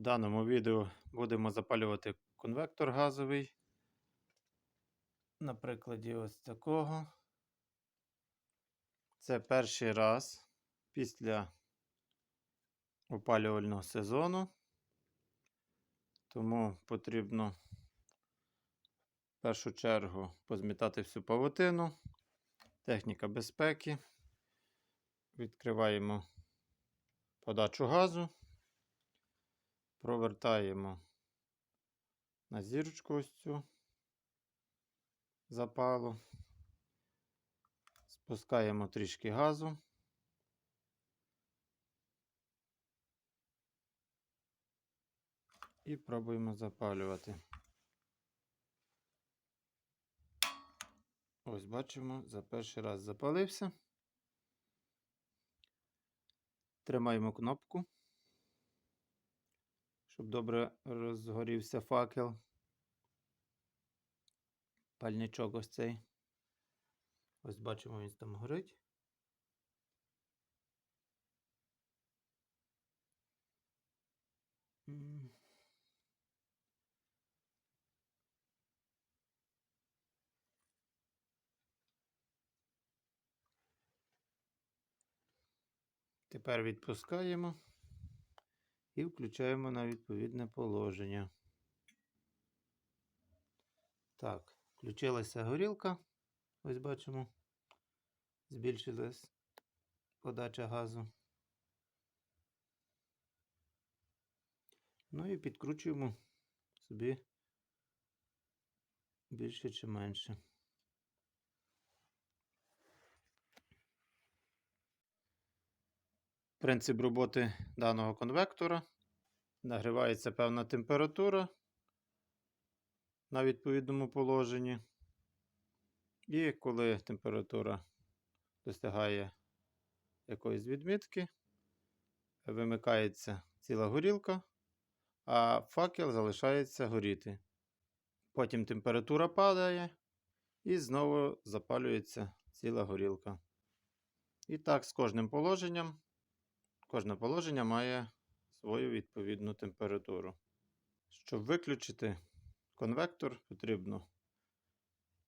В даному відео будемо запалювати конвектор газовий. На прикладі ось такого. Це перший раз після опалювального сезону. Тому потрібно в першу чергу позмітати всю павутину. Техніка безпеки. Відкриваємо подачу газу. Провертаємо на зірочку ось цю запалу. Спускаємо трішки газу. І пробуємо запалювати. Ось бачимо, за перший раз запалився. Тримаємо кнопку, щоб добре розгорівся факел. Пальничок ось цей. Ось бачимо, він там горить. Тепер відпускаємо і включаємо на відповідне положення. Так, включилася горілка. Ось бачимо, збільшилась подача газу. Ну і підкручуємо собі більше чи менше. Принцип роботи даного конвектора. Нагрівається певна температура на відповідному положенні. І коли температура досягає якоїсь відмітки, вимикається ціла горілка, а факел залишається горіти. Потім температура падає і знову запалюється ціла горілка. І так, з кожним положенням, кожне положення має свою відповідну температуру. Щоб виключити конвектор, потрібно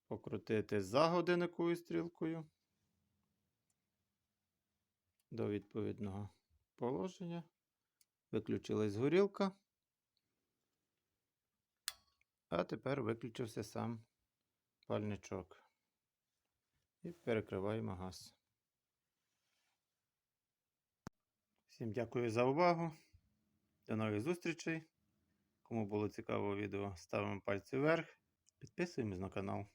покрутити за годинниковою стрілкою до відповідного положення. Виключилась горілка. А тепер виключився сам пальничок. І перекриваємо газ. Всім дякую за увагу. До нових зустрічей. Кому було цікаво відео, ставимо пальці вверх. Підписуємось на канал.